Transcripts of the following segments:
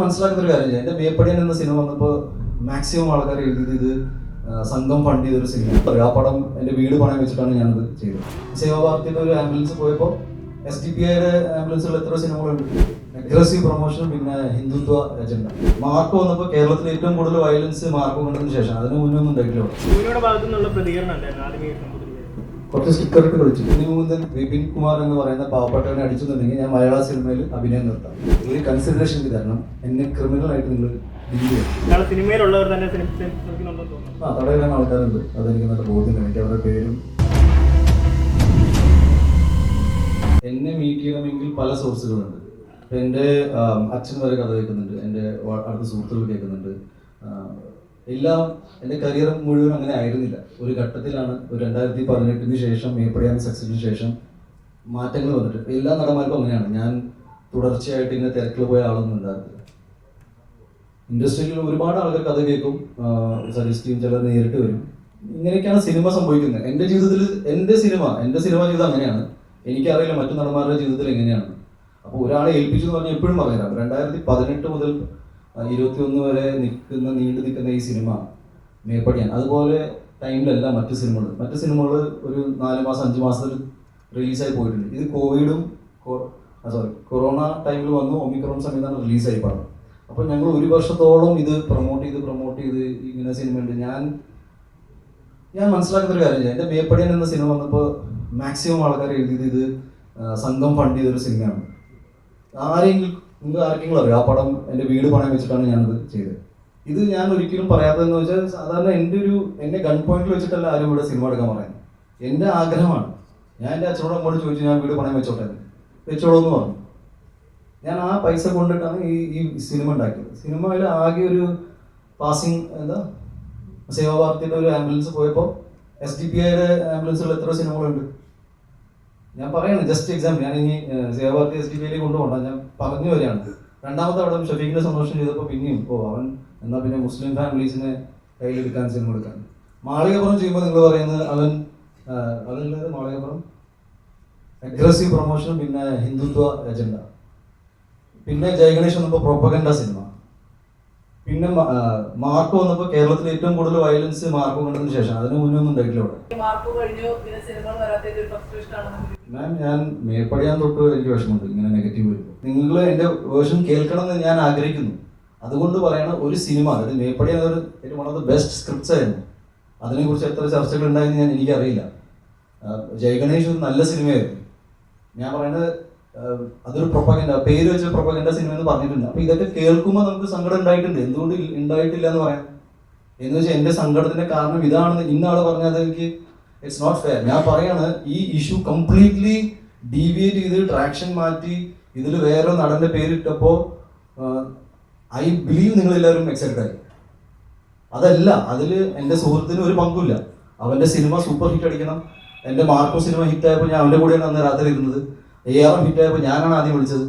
മനസ്സിലാക്കുന്ന ഒരു കാര്യം എന്റെ ബേപ്പടിയൻ എന്ന സിനിമ വന്നപ്പോൾ മാക്സിമം ആൾക്കാർ എഴുതിയത് ഇത് സംഘം ഫണ്ട് ചെയ്തൊരു സിനിമ ആ പടം എന്റെ വീട് പണയം വെച്ചിട്ടാണ് ഞാനത് ചെയ്തത്. സേവാഭാരതിയുടെ ഒരു ആംബുലൻസ് പോയപ്പോൾ എസ് ഡി പി ഐയുടെ ആംബുലൻസുകൾ എത്ര സിനിമകളുണ്ട് അഗ്രസീവ് പ്രൊമോഷൻ പിന്നെ ഹിന്ദുത്വ അജണ്ട മാർക്ക് വന്നപ്പോൾ കേരളത്തിൽ ഏറ്റവും കൂടുതൽ വയലൻസ് മാർക്ക് കൊണ്ടതിന് ശേഷം അതിന് മുന്നേ ഒന്നും ഉണ്ടായിട്ടില്ല ഉണ്ടായിരുന്നു ആദ്യമേ ഈ സംഭവത്തിൽ കുറച്ച് സ്റ്റിക്കറിട്ട് കളിച്ചു. ഇനി മുതൽ വിപിൻ കുമാർ എന്ന് പറയുന്ന പാവപ്പെട്ടവനെ അടിച്ചെന്നുണ്ടെങ്കിൽ ഞാൻ മലയാള സിനിമയിൽ അഭിനയം നിർത്താം. ഒരു കൺസിഡറേഷൻ തരണം. എന്നെ ക്രിമിനൽ ആയിട്ട് നിങ്ങൾ സിനിമയിലുള്ളവർ തന്നെ ആ തടയിലാണ് ആൾക്കാരുണ്ട്. അതെനിക്ക് നല്ല ബോധ്യം എനിക്ക് അവരുടെ പേരും എന്നെ മീറ്റ് ചെയ്യണമെങ്കിൽ പല സോഴ്സുകളുണ്ട് എന്റെ എന്റെ അച്ഛൻ വരെ കഥ കേൾക്കുന്നുണ്ട്. എന്റെ അടുത്ത സുഹൃത്തുക്കൾ കേൾക്കുന്നുണ്ട്. എല്ലാം എന്റെ കരിയർ മുഴുവൻ അങ്ങനെ ആയിരുന്നില്ല. ഒരു ഘട്ടത്തിലാണ് ഒരു രണ്ടായിരത്തി പതിനെട്ടിന് ശേഷം മേപ്പടിയാൻ സക്സസിന് ശേഷം മാറ്റങ്ങൾ വന്നിട്ട്. എല്ലാ നടന്മാർക്കും അങ്ങനെയാണ്. ഞാൻ തുടർച്ചയായിട്ട് ഇങ്ങനെ തിരക്കിൽ പോയ ആളൊന്നും ഉണ്ടായിരുന്നില്ല. ഇൻഡസ്ട്രിയിൽ ഒരുപാട് ആൾക്കാർ കഥ കേൾക്കും സജസ്റ്റ് ചെയ്യും ചിലർ നേരിട്ട് വരും. ഇങ്ങനെയൊക്കെയാണ് സിനിമ സംഭവിക്കുന്നത്. എന്റെ ജീവിതത്തിൽ എന്റെ സിനിമ എന്റെ സിനിമ ജീവിതം അങ്ങനെയാണ്. എനിക്കറിയില്ല മറ്റു നടന്മാരുടെ ജീവിതത്തിൽ എങ്ങനെയാണ്. അപ്പോൾ ഒരാളെ ഏൽപ്പിച്ചു എന്ന് പറഞ്ഞാൽ എപ്പോഴും പറയാം രണ്ടായിരത്തി പതിനെട്ട് മുതൽ ഇരുപത്തി ഒന്ന് വരെ നിൽക്കുന്ന നീണ്ടു നിൽക്കുന്ന ഈ സിനിമ മേപ്പടിയാൻ അതുപോലെ ടൈമിലല്ല മറ്റു സിനിമകൾ. മറ്റു സിനിമകൾ ഒരു നാല് മാസം അഞ്ച് മാസത്തിൽ റിലീസായി പോയിട്ടുണ്ട്. ഇത് കോവിഡും സോറി കൊറോണ ടൈമിൽ വന്നു ഒമിക്രോൺ സമയത്താണ് റിലീസായി പാടും. അപ്പോൾ ഞങ്ങൾ ഒരു വർഷത്തോളം ഇത് പ്രൊമോട്ട് ചെയ്ത് പ്രൊമോട്ട് ചെയ്ത് ഇങ്ങനെ സിനിമ ഉണ്ട് ഞാൻ ഞാൻ മനസ്സിലാക്കുന്ന ഒരു കാര്യം എന്റെ മേപ്പടിയൻ എന്ന സിനിമ വന്നപ്പോൾ മാക്സിമം ആൾക്കാർ എഴുതിയത് ഇത് സംഘം ഫണ്ട് ചെയ്തൊരു സിനിമയാണ്. ആരെങ്കിലും നിങ്ങൾക്ക് ആർക്കെങ്കിലും അറിയാം? ആ പടം എന്റെ വീട് പണയം വെച്ചിട്ടാണ് ഞാനത് ചെയ്തത്. ഇത് ഞാൻ ഒരിക്കലും പറയാത്തതെന്ന് വെച്ചാൽ സാധാരണ എന്റെ ഒരു എന്നെ ഗൺ പോയിന്റിൽ വെച്ചിട്ടല്ല ആരും ഇവിടെ സിനിമ എടുക്കാൻ പറയുന്നത്. എന്റെ ആഗ്രഹമാണ്. ഞാൻ എന്റെ അച്ഛനോട് അമ്മോട് ചോദിച്ചു ഞാൻ വീട് പണയം വെച്ചോട്ടെ. വെച്ചോളൂ എന്ന് പറഞ്ഞു. ഞാൻ ആ പൈസ കൊണ്ടിട്ടാണ് ഈ ഈ സിനിമ ഉണ്ടാക്കിയത്. സിനിമയിൽ ആകെ ഒരു പാസിംഗ് എന്താ സേവാഭാരതിയുടെ ഒരു ആംബുലൻസ് പോയപ്പോൾ എസ് ഡി പി ഐയുടെ ആംബുലൻസുകൾ എത്ര സിനിമകളുണ്ട് ഞാൻ പറയുന്നത് ജസ്റ്റ് എക്സാമ്പിൾ ഞാൻ ഇനി സേവാർത്തി എസ് ഡി പി ഐയിലേക്ക് കൊണ്ടുപോകണ്ട. ഞാൻ പറഞ്ഞു വരികയാണ്. രണ്ടാമത്തെ അവിടെ ഷഫീഖിന്റെ സന്തോഷം ചെയ്തപ്പോൾ പിന്നെയും ഓ അവൻ എന്നാ പിന്നെ മുസ്ലിം ഫാമിലീസിനെ കയ്യിലെടുക്കാൻ സിനിമ എടുക്കാൻ. മാളികപ്പുറം ചെയ്യുമ്പോൾ നിങ്ങൾ പറയുന്നത് അവൻ അതല്ലാതെ മാളികപ്പുറം? അഗ്രസീവ് പ്രൊമോഷൻ പിന്നെ ഹിന്ദുത്വ അജണ്ട പിന്നെ ജയഗണേഷ് വന്നപ്പോൾ പ്രൊപ്പഗണ്ട സിനിമ പിന്നെ മാർക്ക് വന്നപ്പോൾ കേരളത്തിൽ ഏറ്റവും കൂടുതൽ വയലൻസ് മാർക്ക് കണ്ടതിന് ശേഷം. അതിന് മുന്നേ ഒന്നും ഉണ്ടായിട്ടില്ല ഇവിടെ മാം ഞാൻ മേപ്പടിയാൻ തൊട്ട് എനിക്ക് വിഷമമുണ്ട്. ഇങ്ങനെ നെഗറ്റീവ് വരുമ്പോൾ നിങ്ങൾ എന്റെ വേർഷൻ കേൾക്കണം എന്ന് ഞാൻ ആഗ്രഹിക്കുന്നു. അതുകൊണ്ട് പറയണ ഒരു സിനിമ അതായത് മേപ്പടി ഒരു one of the best scripts ആയിരുന്നു. അതിനെക്കുറിച്ച് എത്ര ചർച്ചകൾ ഉണ്ടായെന്ന് ഞാൻ എനിക്കറിയില്ല. ജയഗണേഷ് ഒരു നല്ല സിനിമയായിരുന്നു ഞാൻ പറയുന്നത് അതൊരു പ്രൊപ്പഗൻഡ പേര് വെച്ച പ്രൊപ്പഗൻഡ സിനിമ എന്ന് പറഞ്ഞിട്ടുണ്ട്. അപ്പൊ ഇതൊക്കെ കേൾക്കുമ്പോൾ നമുക്ക് സങ്കടം ഉണ്ടായിട്ടുണ്ട്. എന്തുകൊണ്ട് ഉണ്ടായിട്ടില്ല എന്ന് പറയാം. എന്ന് വെച്ചാൽ എന്റെ സങ്കടത്തിന്റെ കാരണം ഇതാണെന്ന് ഇന്നാൾ പറഞ്ഞത് എനിക്ക് ഇറ്റ്സ് നോട്ട് ഫെയർ ഞാൻ പറയാണ് ഈ ഇഷ്യൂ കംപ്ലീറ്റ്ലി ഡീവിയേറ്റ് ചെയ്ത് ട്രാക്ഷൻ മാറ്റി ഇതിൽ വേറെ നടന്റെ പേരിട്ടപ്പോ ഐ ബിലീവ് നിങ്ങൾ എല്ലാവരും എക്സൈറ്റഡ് ആയി. അതല്ല അതിൽ എന്റെ സുഹൃത്തിന് ഒരു പങ്കുമില്ല. അവന്റെ സിനിമ സൂപ്പർ ഹിറ്റ് അടിക്കണം. എന്റെ മാർക്കോ സിനിമ ഹിറ്റ് ആയപ്പോൾ ഞാൻ അവന്റെ കൂടെയാണ് അന്ന് രാത്രി ഇരുന്നത്. എ ആർ എം ഹിറ്റ് ആയപ്പോൾ ഞാനാണ് ആദ്യം വിളിച്ചത്.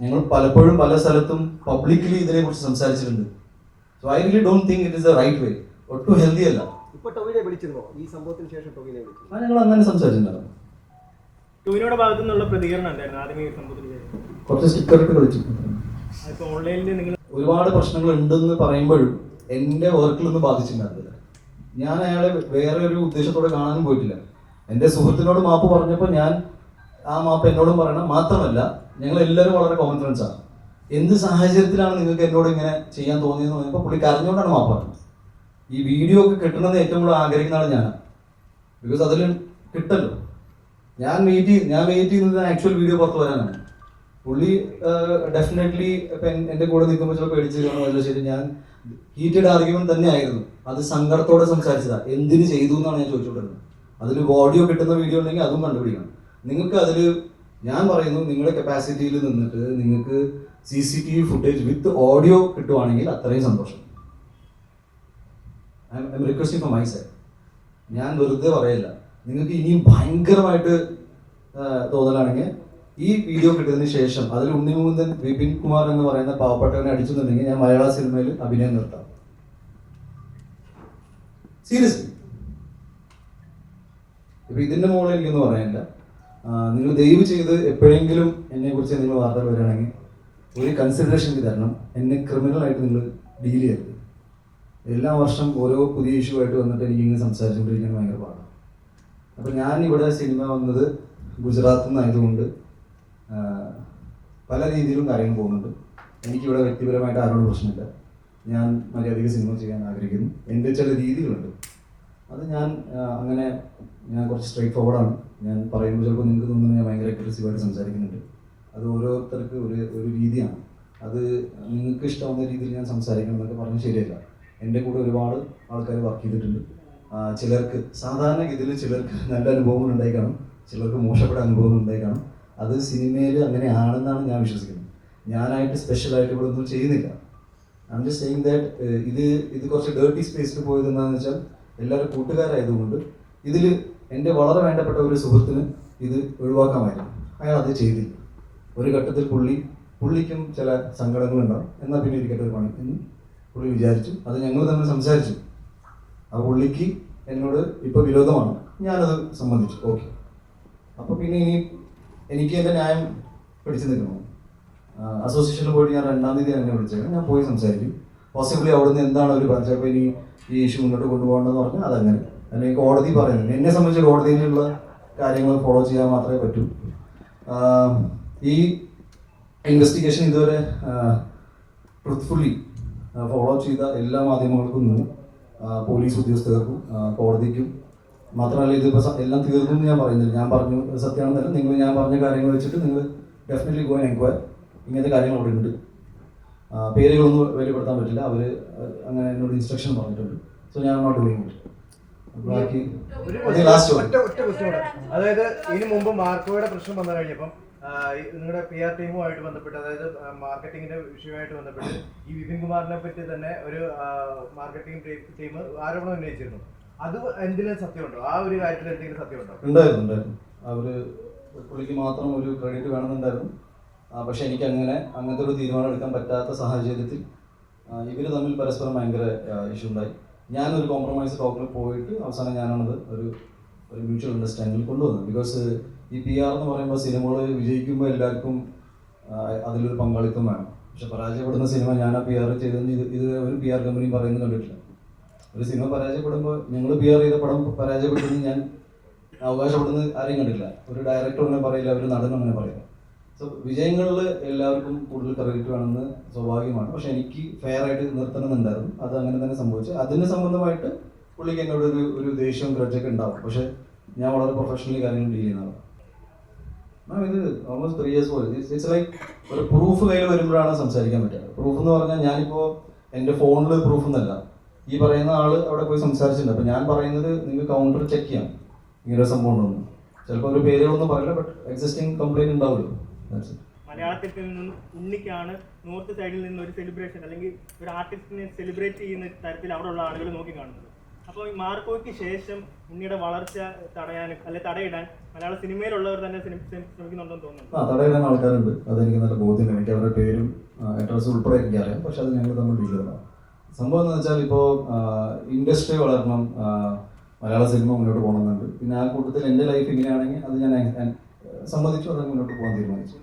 ഞങ്ങൾ പലപ്പോഴും പല സ്ഥലത്തും പബ്ലിക്കലി ഇതിനെക്കുറിച്ച് സംസാരിച്ചിട്ടുണ്ട്. So I really don't think it is the right way ഒട്ടും ഹെൽത്തി അല്ല. ഇപ്പൊ ടൊവിനെ വിളിച്ചിരുന്നോ? ഈ സംഭവത്തിന് ശേഷം ടൊവിനെ വിളിച്ചു ആ ഞങ്ങൾ അങ്ങനെ സംസാരിച്ചിട്ടുണ്ടായിരുന്നു. ഭാഗത്തു നിന്നുള്ള പ്രതികരണം ഉണ്ടായിരുന്നു ആദ്യമേ ഈ സംഭവത്തിൽ കുറച്ച് സ്റ്റിക്കർ ഇട്ട് കളിച്ചു ഓൺലൈനിൽ നിങ്ങൾ ഒരുപാട് പ്രശ്നങ്ങൾ ഉണ്ടെന്ന് പറയുമ്പോഴും വർക്കിൽ വർക്കിലൊന്നും ബാധിച്ചിട്ടുണ്ടായിരുന്നില്ല. ഞാൻ അയാളെ വേറെ ഒരു ഉദ്ദേശത്തോടെ കാണാനും പോയിട്ടില്ല. എന്റെ സുഹൃത്തിനോട് മാപ്പ് പറഞ്ഞപ്പോൾ ഞാൻ ആ മാപ്പ് എന്നോടും പറയണം. മാത്രമല്ല ഞങ്ങൾ എല്ലാവരും വളരെ കോമൺ ഫ്രണ്ട്സ് ആണ്. എന്ത് സാഹചര്യത്തിലാണ് നിങ്ങൾക്ക് എന്നോട് ഇങ്ങനെ ചെയ്യാൻ തോന്നിയെന്ന് പറഞ്ഞപ്പോൾ പുള്ളി കരഞ്ഞുകൊണ്ടാണ് മാപ്പ് പറഞ്ഞത്. ഈ വീഡിയോ ഒക്കെ കിട്ടണമെന്ന് ഏറ്റവും കൂടുതൽ ആഗ്രഹിക്കുന്ന ആൾ ഞാനാണ് ബിക്കോസ് അതിൽ കിട്ടല്ലോ. ഞാൻ വെയിറ്റ് ചെയ്ത് ഞാൻ വെയിറ്റ് ചെയ്യുന്നത് ആക്ച്വൽ വീഡിയോ പുറത്ത് വരാനാണ്. പുള്ളി ഡെഫിനറ്റ്ലി ഇപ്പം എന്റെ കൂടെ നിൽക്കുമ്പോൾ ചിലപ്പോൾ പേടിച്ച് കാണുമല്ലോ ശരി ഞാൻ ഹീറ്റഡ് ആർഗ്യുമെന്റ് തന്നെയായിരുന്നു. അത് സങ്കടത്തോടെ സംസാരിച്ചതാ. എന്തിന് ചെയ്തു എന്നാണ് ഞാൻ ചോദിച്ചുകൊണ്ടിരുന്നത്. അതിൽ ഓഡിയോ കിട്ടുന്ന വീഡിയോ ഉണ്ടെങ്കിൽ അതും കണ്ടുപിടിക്കണം. നിങ്ങൾക്ക് അതിൽ ഞാൻ പറയുന്നു നിങ്ങളുടെ കപ്പാസിറ്റിയിൽ നിന്നിട്ട് നിങ്ങൾക്ക് C C T V footage with audio കിട്ടുവാണെങ്കിൽ അത്രയും സന്തോഷം. I requesting for myself ഞാൻ വെറുതെ പറയില്ല. നിങ്ങൾക്ക് ഇനിയും ഭയങ്കരമായിട്ട് തോന്നലാണെങ്കിൽ ഈ വീഡിയോ കിട്ടിയതിന് ശേഷം അതിൽ ഉണ്ണിമുകുന്ദൻ വിപിൻ കുമാർ എന്ന് പറയുന്ന പാവപ്പെട്ടവനെ അടിച്ചെന്നുണ്ടെങ്കിൽ ഞാൻ മലയാള സിനിമയിൽ അഭിനയം നിർത്താം. സീരിയസ്ലി ഇപ്പൊ ഇതിന്റെ മുകളിൽ എനിക്കൊന്നും പറയാനില്ല. നിങ്ങൾ ദയവ് ചെയ്ത് എപ്പോഴെങ്കിലും എന്നെ കുറിച്ച് നിങ്ങൾ വാർത്തകൾ വരികയാണെങ്കിൽ ഒരു കൺസിഡറേഷൻ തരണം. എന്നെ ക്രിമിനൽ ആയിട്ട് നിങ്ങൾ ഡീൽ ചെയ്യരുത്. എല്ലാ വർഷം ഓരോ പുതിയ ഇഷ്യൂ ആയിട്ട് വന്നിട്ട് എനിക്ക് ഇങ്ങനെ സംസാരിച്ചുകൊണ്ടിരിക്കാൻ ഭയങ്കര പാടാണ്. അപ്പോൾ ഞാൻ ഇവിടെ സിനിമ വന്നത് ഗുജറാത്തിൽ നിന്നായതുകൊണ്ട് പല രീതിയിലും കാര്യങ്ങൾ പോകുന്നുണ്ട്. എനിക്കിവിടെ വ്യക്തിപരമായിട്ട് ആരോടും പ്രശ്നമില്ല. ഞാൻ മര്യാദയ്ക്ക് സിനിമ ചെയ്യാൻ ആഗ്രഹിക്കുന്നു. എന്റെ ചില രീതികളുണ്ട്. അത് ഞാൻ അങ്ങനെ ഞാൻ കുറച്ച് സ്ട്രൈറ്റ് ഫോർവേഡാണ് ഞാൻ പറയുമ്പോൾ ചിലപ്പോൾ നിങ്ങൾക്ക് തോന്നുന്നു ഞാൻ ഭയങ്കര അഗ്രസീവായിട്ട് സംസാരിക്കുന്നുണ്ട്. അത് ഓരോരുത്തർക്ക് ഒരു ഒരു രീതിയാണ്. അത് നിങ്ങൾക്ക് ഇഷ്ടമാവുന്ന രീതിയിൽ ഞാൻ സംസാരിക്കണം എന്നൊക്കെ പറഞ്ഞ് ശരിയല്ല. എന്റെ കൂടെ ഒരുപാട് ആൾക്കാർ വർക്ക് ചെയ്തിട്ടുണ്ട്. ചിലർക്ക് സാധാരണ ഇതിൽ ചിലർക്ക് നല്ല അനുഭവങ്ങൾ ഉണ്ടായി കാണും ചിലർക്ക് മോശപ്പെട്ട അനുഭവങ്ങൾ ഉണ്ടായി കാണും അത് സിനിമയിൽ അങ്ങനെ ആണെന്നാണ് ഞാൻ വിശ്വസിക്കുന്നത്. ഞാനായിട്ട് സ്പെഷ്യലായിട്ട് ഇവിടെ ഒന്നും ചെയ്യുന്നില്ല. ഐ ജസ്റ്റ് സെയിങ് ദാറ്റ് ഇത് ഇത് കുറച്ച് ഡേർട്ടി സ്പേസിൽ പോയത് എന്താണെന്ന് വെച്ചാൽ എല്ലാവരും കൂട്ടുകാരായതുകൊണ്ട് ഇതിൽ എന്റെ വളരെ വേണ്ടപ്പെട്ട ഒരു സുഹൃത്തിന് ഇത് ഒഴിവാക്കാമായിരുന്നു. അയാൾ അത് ചെയ്തില്ല. ഒരു ഘട്ടത്തിൽ പുള്ളി പുള്ളിക്കും ചില സങ്കടങ്ങളുണ്ടാവും. എന്നാൽ പിന്നെ ഇരിക്കട്ടെ ഒരു പണി. എന്ന് പുള്ളി വിചാരിച്ചു. അത് ഞങ്ങൾ തമ്മിൽ സംസാരിച്ചു. ആ പുള്ളിക്ക് എന്നോട് ഇപ്പോൾ വിരോധമാണ്. ഞാനത് സംബന്ധിച്ചു ഓക്കെ അപ്പോൾ പിന്നെ ഇനി എനിക്ക് എന്റെ ന്യായം പിടിച്ചു നിൽക്കണം. അസോസിയേഷനിൽ പോയിട്ട് ഞാൻ രണ്ടാം തീയതി എന്നെ വിളിച്ചേക്കാം. ഞാൻ പോയി സംസാരിക്കും. പോസിബിളി അവിടുന്ന് എന്താണ് ഒരു ചിലപ്പോൾ ഇനി ഈ ഇഷ്യൂ മുന്നോട്ട് കൊണ്ടുപോകണമെന്ന് പറഞ്ഞാൽ അതങ്ങനെ. അല്ലെങ്കിൽ കോടതി പറയുന്നത് എന്നെ സംബന്ധിച്ച് കോടതിയിലുള്ള കാര്യങ്ങൾ ഫോളോ ചെയ്യാൻ മാത്രമേ പറ്റൂ. ഈ ഇൻവെസ്റ്റിഗേഷൻ ഇതുവരെ ട്രുത്ത്ഫുള്ളി ഫോളോ ചെയ്ത എല്ലാ മാധ്യമങ്ങൾക്കും പോലീസ് ഉദ്യോഗസ്ഥർക്കും കോടതിക്കും മാത്രമല്ല ഇതിപ്പോൾ എല്ലാം തീർന്നു എന്ന് ഞാൻ പറയുന്നില്ല. ഞാൻ പറഞ്ഞു സത്യമാണെന്നല്ല നിങ്ങൾ ഞാൻ പറഞ്ഞ കാര്യങ്ങൾ വെച്ചിട്ട് നിങ്ങൾ ഡെഫിനറ്റ്ലി ഗോ എൻക്വയർ ഇങ്ങനത്തെ കാര്യങ്ങൾ അവിടെ ഉണ്ട്. പേരുകളൊന്നും വെളിപ്പെടുത്താൻ പറ്റില്ല. അവർ അങ്ങനെ എന്നോട് ഇൻസ്ട്രക്ഷൻ പറഞ്ഞിട്ടുണ്ട്. സോ ഞാൻ നോട്ട് ഡൂയിങ് ഇറ്റ് ബാക്കി ലാസ്റ്റ് അതായത് ഇതിനു മുമ്പ് മാർക്കോയുടെ പ്രശ്നം വന്നു കഴിഞ്ഞപ്പം നിങ്ങളുടെ പി ആർ ടീമുമായിട്ട് ബന്ധപ്പെട്ട് അതായത് മാർക്കറ്റിംഗിന്റെ വിഷയമായിട്ട് ബന്ധപ്പെട്ട് ഈ വിപിൻ കുമാറിനെ പറ്റി തന്നെ ഒരു മാർക്കറ്റിംഗ് ടീം ആരോപണം ഉന്നയിച്ചിരുന്നു. അത് എന്തിനും സത്യമുണ്ടോ? ആ ഒരു കാര്യത്തിൽ എന്തെങ്കിലും സത്യമുണ്ടോ? അവർ പുള്ളിക്ക് മാത്രം ഒരു ക്രെഡിറ്റ് വേണമെന്നുണ്ടായിരുന്നു. പക്ഷേ എനിക്ക് അങ്ങനെ അങ്ങനത്തെ ഒരു തീരുമാനം എടുക്കാൻ പറ്റാത്ത സാഹചര്യത്തിൽ ഇവർ തമ്മിൽ പരസ്പരം ഭയങ്കര ഇഷ്യൂ ഉണ്ടായി. ഞാനൊരു കോംപ്രമൈസ് ടോക്കിൽ പോയിട്ട് അവസാനം ഞാനാണത് ഒരു ഒരു മ്യൂച്വൽ അണ്ടർസ്റ്റാൻഡിൽ കൊണ്ടുവന്നത്. ബിക്കോസ് ഈ പി ആർ എന്ന് പറയുമ്പോൾ സിനിമകൾ വിജയിക്കുമ്പോൾ എല്ലാവർക്കും അതിലൊരു പങ്കാളിത്തം വേണം. പക്ഷെ പരാജയപ്പെടുന്ന സിനിമ ഞാൻ ആ പി ആർ ചെയ്തെന്ന് ഇത് ഇത് ഒരു പി ആർ കമ്പനിയും പറയുന്നത് കണ്ടിട്ടില്ല. ഒരു സിനിമ പരാജയപ്പെടുമ്പോൾ ഞങ്ങൾ പി ആർ ചെയ്ത പടം പരാജയപ്പെട്ടെന്ന് ഞാൻ അവകാശപ്പെടുന്ന ആരെയും കണ്ടില്ല ഒരു ഡയറക്ടർ അങ്ങനെ പറയില്ല ഒരു നടൻ അങ്ങനെ പറയില്ല. സോ വിജയങ്ങളിൽ എല്ലാവർക്കും കൂടുതൽ ക്രെഡിറ്റ് വേണമെന്ന് സ്വാഭാവികമാണ്. പക്ഷെ എനിക്ക് ഫെയർ ആയിട്ട് നിർത്തണമെന്നുണ്ടായിരുന്നു അത് അങ്ങനെ തന്നെ സംഭവിച്ചു. അതിന് സംബന്ധമായിട്ട് പുള്ളിക്ക് എന്നോട് ഒരു ഒരു ദേഷ്യവും ഗ്രഡ്ജൊക്കെ ഉണ്ടാവും. പക്ഷെ ഞാൻ വളരെ പ്രൊഫഷണലി കാര്യങ്ങൾ ഡീൽ ചെയ്യുന്ന ആളാണ് മാം ഇത് ഓൾമോസ്റ്റ് ത്രീ ഇയേഴ്സ് പോലെ. ഇറ്റ്സ് ലൈക്ക് ഒരു പ്രൂഫ് കയ്യിൽ വരുമ്പോഴാണ് സംസാരിക്കാൻ പറ്റുക. പ്രൂഫ് എന്ന് പറഞ്ഞാൽ ഞാനിപ്പോൾ എന്റെ ഫോണിൽ പ്രൂഫ് എന്നല്ല. ഈ പറയുന്ന ആൾ അവിടെ പോയി സംസാരിച്ചിട്ടുണ്ട്. അപ്പം ഞാൻ പറയുന്നത് നിങ്ങൾ കൗണ്ടർ ചെക്ക് ചെയ്യാം. ഇങ്ങനെ സംഭവം ഉണ്ടെന്ന്. ചിലപ്പോൾ ഒരു പേരുകളൊന്നും പറയില്ല ബട്ട് എക്സിസ്റ്റിംഗ് കംപ്ലൈന്റ് ഉണ്ടാവുമല്ലോ. മലയാളത്തിൽ നിന്നും ഉണ്ണിക്കാണ് നോർത്ത് സൈഡിൽ നിന്ന് ഒരു സെലിബ്രേഷൻ അല്ലെങ്കിൽ ഒരു ആർട്ടിസ്റ്റിനെ സെലിബ്രേറ്റ് ചെയ്യുന്ന തരത്തിൽ അവിടെയുള്ള ആളുകൾ നോക്കി കാണുന്നത്. അപ്പോൾ ഈ മാർക്കോയ്ക്ക് ശേഷം ഉണ്ണിയുടെ വളർച്ച തടയാനും അല്ലെ തടയിടാൻ മലയാള സിനിമയിലുള്ളവർ തന്നെ ശ്രമി- ശ്രമി- ശ്രമിക്കുന്നുണ്ടെന്ന് തോന്നുന്നു ആ തടയിടാൻ ആൾക്കാരുണ്ട്. അതെനിക്ക് നല്ല ബോധ്യമുണ്ട് എനിക്ക് അവരുടെ പേരും അഡ്രസ്സും ഉൾപ്പെടെ എനിക്കറിയാം പക്ഷെ അത് ഞങ്ങൾ തമ്മിൽ ഡീൽ ചെയ്യണം സംഭവം എന്ന് വെച്ചാൽ ഇപ്പോൾ ഇൻഡസ്ട്രി വളരണം മലയാള സിനിമ മുന്നോട്ട് പോകണമെന്നുണ്ട്. പിന്നെ ആ കൂട്ടത്തിൽ എന്റെ ലൈഫ് ഇങ്ങനെയാണെങ്കിൽ അത് ഞാൻ സമ്മതിച്ചു അത് മുന്നോട്ട് പോകാൻ തീരുമാനിച്ചു.